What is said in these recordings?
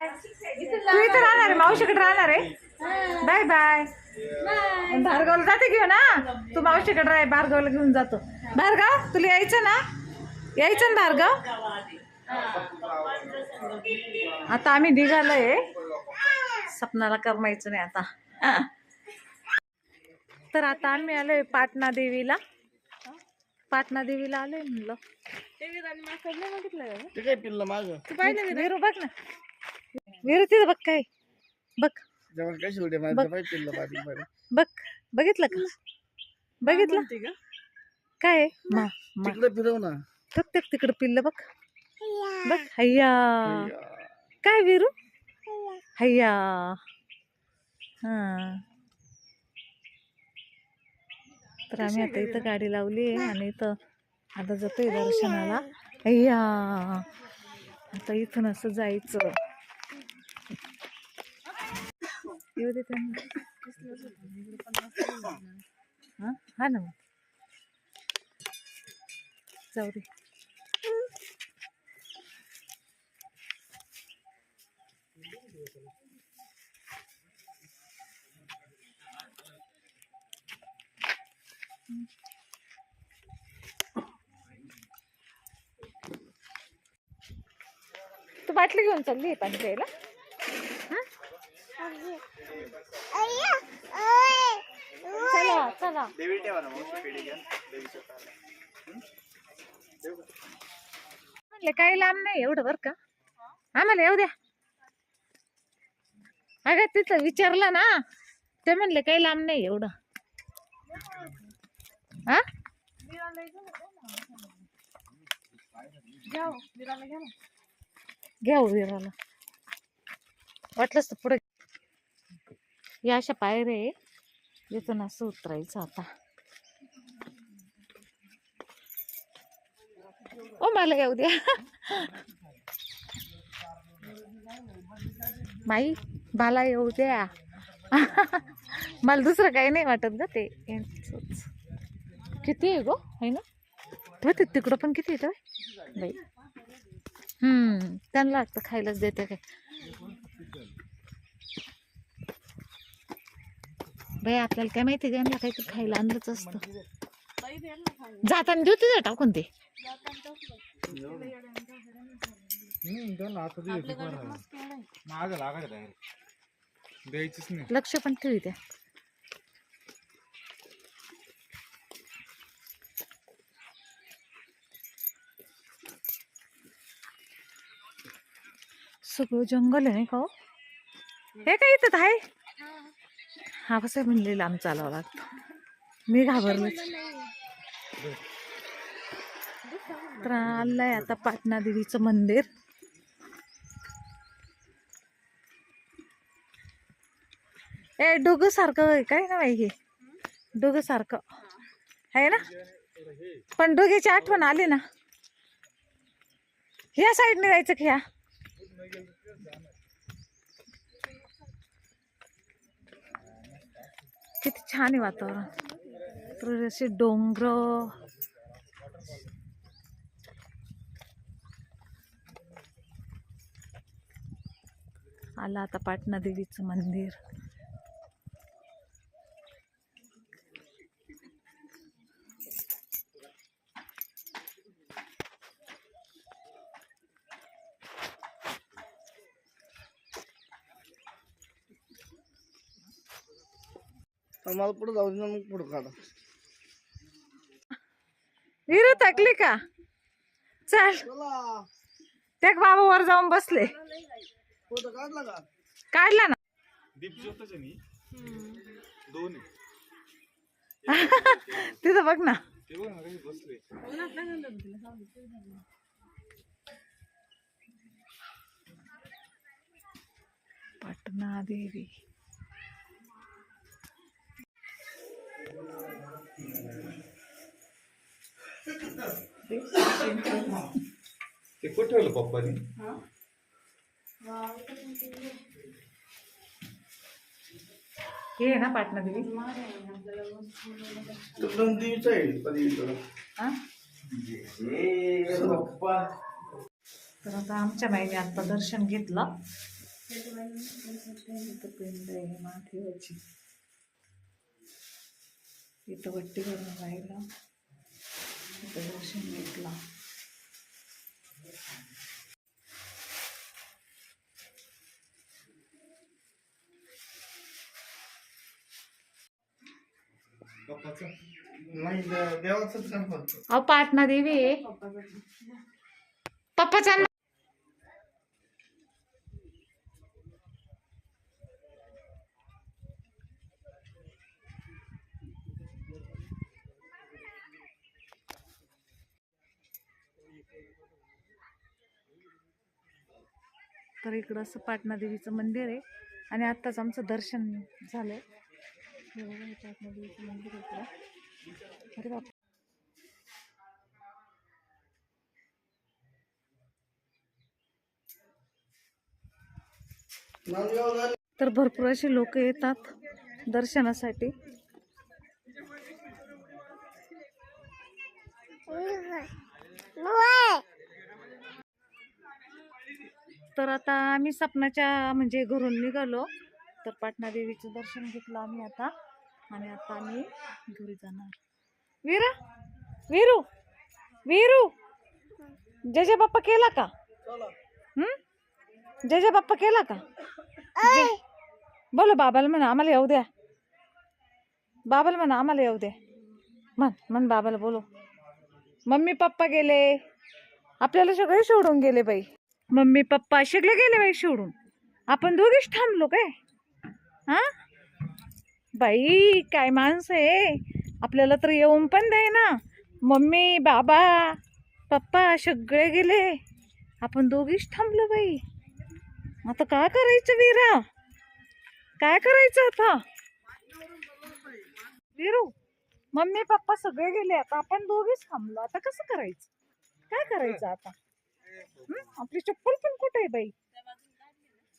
तू इथं राहणार आहे मावशीकडे राहणार आहे. Bye bye. भार्गवला जाते घेऊ ना तू मावशीकडे राह भार्गवला घेऊन जातो. भार्गव तुला यायचं ना? यायचं ना भार्गव? आता आम्ही निघालोय. सपनाला करमायचं नाही आता. तर आता आम्ही आलोय पाटणा देवीला. पाटणा देवीला आलोय म्हणलं. ते काय पिल्लं माग? विरू बघ ना. विरू तिथं बघ काय. बघ. काय पिल्लं बारीक बारीक बघ. बघितलं का? बघितलं? काय आहे? मा मा. तिकडे फिरव ना. प्रत्येक तिकडं पिल्लं बघ. बघ हय्या. काय विरू? हय्या. हा. तर आम्ही आता इथं गाडी लावली आहे आणि इथं आता जातोय दर्शनाला. अय्या आता इथून असं जायचं. येऊ दे त्यांना हा? ना जाऊ दे. तू बाटली घेऊन चालली पाणी प्यायला? चला चला. देवी ठेवा ना मग पेढी घ्या. देवीचं म्हणले काही लांब नाही एवढं बरं का? आम्हाला येऊ द्या. अगं तिथं विचारलं ना ते म्हणले काही लांब नाही एवढं. हा? घ्या हो विराला वाटलंच तर पुढे या अशा पायऱ्या आहे इथून असं उतरायचं आता. ओ मला येऊ द्या. माई मला येऊ द्या. मला दुसरं काही नाही वाटत ग ते. किती आहे गो? आहे ना? ठेवते ते तिकडं पण किती येतं बाई? हम्म त्यांना लागतं खायलाच देते काय. बाई आपल्याला काय माहिती त्यांना काहीतरी खायला आणलंच असतं. जाताना देऊ तिथं टाकून ते. लक्ष पण ठेवी त्या सगळं जंगल आहे नाही का हो? हे काय इथं आहे? हा कसं म्हणले लांब चालावं लागतं. मी घाबरलोच. तर आलंय आता पाटणा देवीचं मंदिर. ए डोगं सारखं काय ना बाई हे? डोगं सारखं. आहे ना? पण डोग्याची आठवण आली ना? ह्या साईडने जायचं की ह्या किती छान आहे वातावरण. तर असे डोंगर. आला आता पाटणा देवीचं मंदिर. मला पुढे जाऊ दे ना मग पुढे काढा. विरू थकली का? चल. चला. ते बाबा वर जाऊन बसले. फोटो काढला का? काढला ना. दोन तिथं बघ ना. ते बघ ना कशी बसले. पाटणा देवी. ते कुठे ठेवलं पप्पानी? हे. आहे ना पाटणा देवी आहे कधी हा? पप्पा. तर आता आमच्या बाईने आता दर्शन घेतलं. पिंड आहे माथेवाची इथं वट्टी करून राहिलं. दर्शन घेतला. अहो पाटणा देवी आहे. पप्पाचा. तर इकडं असं पाटणा देवीचं मंदिर आहे. आणि आत्ताच आमचं दर्शन झालं पाटणा देवीचं मंदिर इकडं. अरे बाप. तर भरपूर असे लोक येतात दर्शनासाठी. तर आता आम्ही सपनाच्या म्हणजे घरून निघालो. तर पाटणा देवीचं दर्शन घेतलं आम्ही आता. आणि आता आम्ही घरी जाणार. वीरा? वीरू? वीरू? जय जय बाप्पा केला का? हम्म जय जय बाप्पा केला का? बोलो बाबाला म्हणा आम्हाला येऊ द्या. बाबाला म्हणा आम्हाला येऊ द्या. म्हण म्हण बाबाला बोलो मम्मी पप्पा गेले. आपल्याला सगळे सोडून गेले बाई. मम्मी पप्पा शिकले गेले बाई सोडून. आपण दोघीच थांबलो काय? हा? बाई काय माणसं आहे? आपल्याला तर येऊन पण दे ना मम्मी बाबा पप्पा सगळे गेले. आपण दोघीच थांबलो बाई. आता काय करायचं वीरा? काय करायचं आता? वीरू? मम्मी पप्पा सगळे गेले आता आपण दोघीच थांबलो. आता कसं करायचं? काय करायचं आता? हं? आपली चप्पल पण कुठे आहे बाई?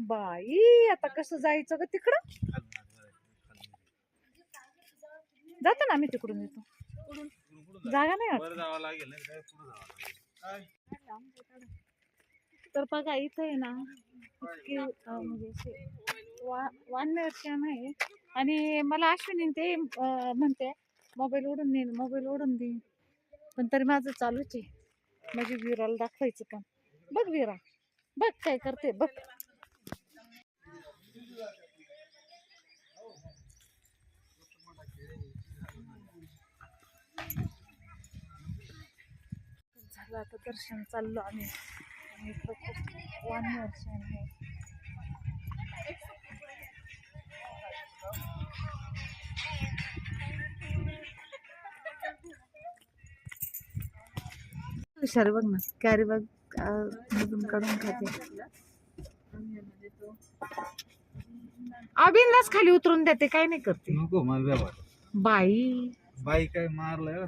बाई आता कसं जायचं ग तिकडं? जातो ना आम्ही तिकडून येतो. जागा नाही वाटत. जावं लागेल नाही काय पुढे जावं लागेल तर बघा इथं आहे ना इतकी अं, म्हणजे वा वा छान आहे आणि मला अश्विनी ते अं, म्हणते मोबाईल ओढून देईन मोबाईल ओढून देईन. पण तरी माझं चालूच आहे. माझी विराला दाखवायचं पण. बघ विरा. बघ काय करते बघ. झालं आता दर्शन चाललो आम्ही. आणि इकडं खूप आहे. हुशार बघ ना कॅरी बघ मधून काढून खाते अभिनलाच खाली उतरून देते काय नाही करते नको मला व्यवहार बाई बाई काय मारलाय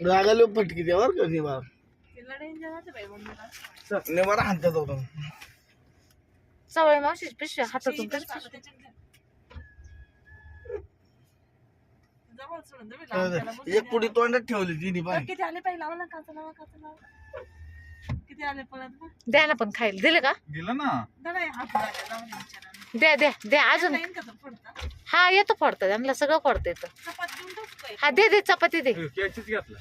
रागाले फटकी देवर का निवार निवार हाणतात होतं सवय मावशीच पिशव्या हातातून कशी एक पुढी तोंडात ठेवली तिने पाय किती आले पाहिजे लावा ना काचा लावा काचा लावा. किती आले पळत बघ द्या ना पण खायला. दिलं का? गेलं ना. हे हात. द्या द्या द्या अजून. येईन का तो पुढचा? हा येतो पडतं त्यांना सगळं पडतं येतं. चपाती देऊन टाकू काय? हा दे दे चपाती दे. कॅचीच घेतला.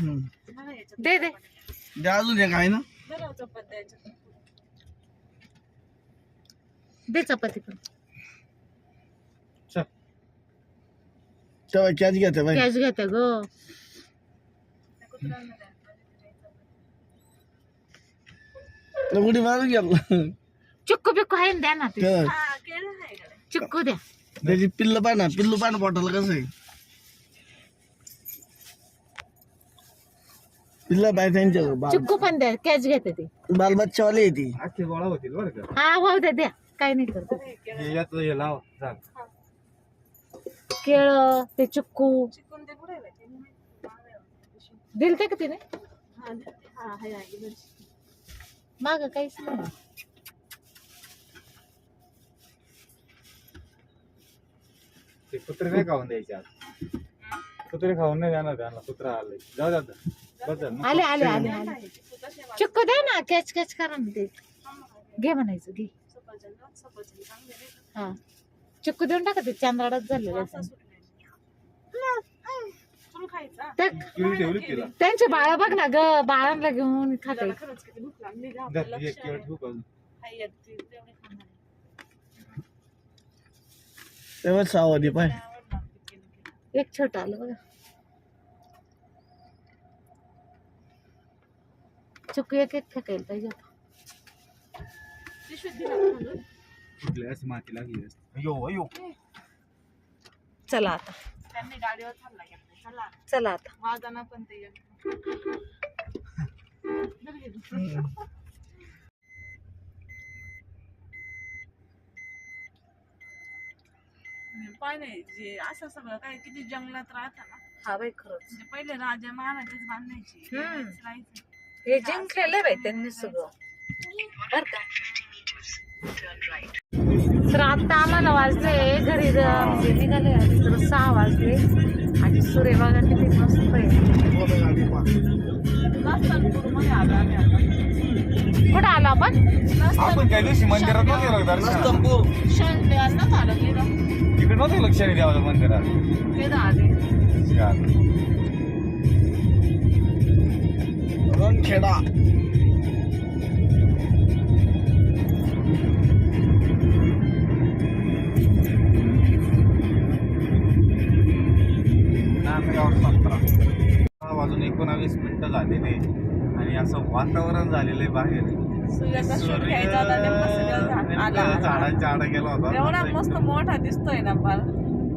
हम्म. दादा याच्यात दे दे. अजून एक आहे ना. दादा चपाती द्यायच्यात. दे चपाती पण. तेव्हा कॅच घ्या बाई. कॅश घेते ग. उडी मारून घेतला चिक्कू बिक्कू आहे ना द्या ना ते. तेव्हा हा? चिक्कू द्या. त्याची पिल्ल पाय ना पिल्लू पाय ना पोटाला कसं आहे. पिल्ला पाय त्यांच्या बाल. चिक्कू पण द्या कॅश घेते ते. बालबच्चावाले आहे ती. अख्खे गोळा होतील बरं का? हा हो द्या द्या. काय नाही करत. हे याचं हे लाव चाल केळ ते चिक्कू चिकून ते. दिलते का तिने हा, हा. माग काहीच नाही ते कुत्रे नाही खाऊन द्यायचे आज कुत्रे खाऊन नाही जाणार त्यांना कुत्रा आले जाऊ. बस झालं ना. आले आले आले आले चिक्कू द्या ना कॅच कॅच करा ना ते घे म्हणायचं घे? हा चिक्कू देऊन टाका ते चांदराडच झालेलं खायचा केळी ठेवली तिला त्यांचे बाळा बघ ना ग बाळांना घेऊन खाते त्याला खरंच किती भूक लागली गं, धर, आपलं ही एक केळ आहे. ठेवू का अजून? हाय, एक ती तेवढी खाणार आहे. तेव्हा सावधी पाय केलं. एक छोटा आलं बघा चिक्कू एक एक फेकायला पाहिजे आता. पिशवीत दिला का घालून? कुठल्या असं माती लागली असते. अयो अयो. चला आता. त्यांनी गाडीवर थांबला गेला. चला. चला आता. वाजाना पण ते. पाय नाही जे असं सगळं काय किती जंगलात राहतं ना. हा बाई खरंच. म्हणजे पहिले राजा महाराजच बांधायचे हम्म. हेच राहायचं. हे जिंकलेलं आहे बाई त्यांनी सगळं. बर का? तर आता आम्हाला वाजले घरी म्हणजे निघाले आम्ही. तर सहा वाजले आणि सूर्यबागा किती मस्त आहे. कुठं आलो आपण? आपण काही दिवशी मंदिरात नव्हते गेलो दर्शनाला स्तंभ शनिवारलाच आलो तिथं. तिकडे नव्हते लक्ष नाही देवाच्या मंदिरात तिथं आले. रणखेडा. नांदगाव सतरा सहा वाजून एकोणावीस मिनिटं झालेले आणि असं वातावरण झालेलं आहे बाहेर. सूर्याचा शोध घ्यायचा होता नेमका सूर्य नेमकं. झाडांच्या आड गेला होता. एवढा मस्त एकदम- मोठा दिसतोय ना फार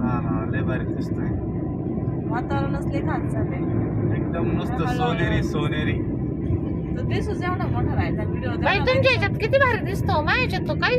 हा ना लय भारी दिसतोय. वातावरणच लय खास झालंय एकदम नुसतं सोनेरी सोनेरी. तर दिसूच एवढा मोठा राहायचा व्हिडिओ बाई तुमच्या ह्याच्यात किती भारी दिसतो माझ्या ह्याच्यात तो काहीच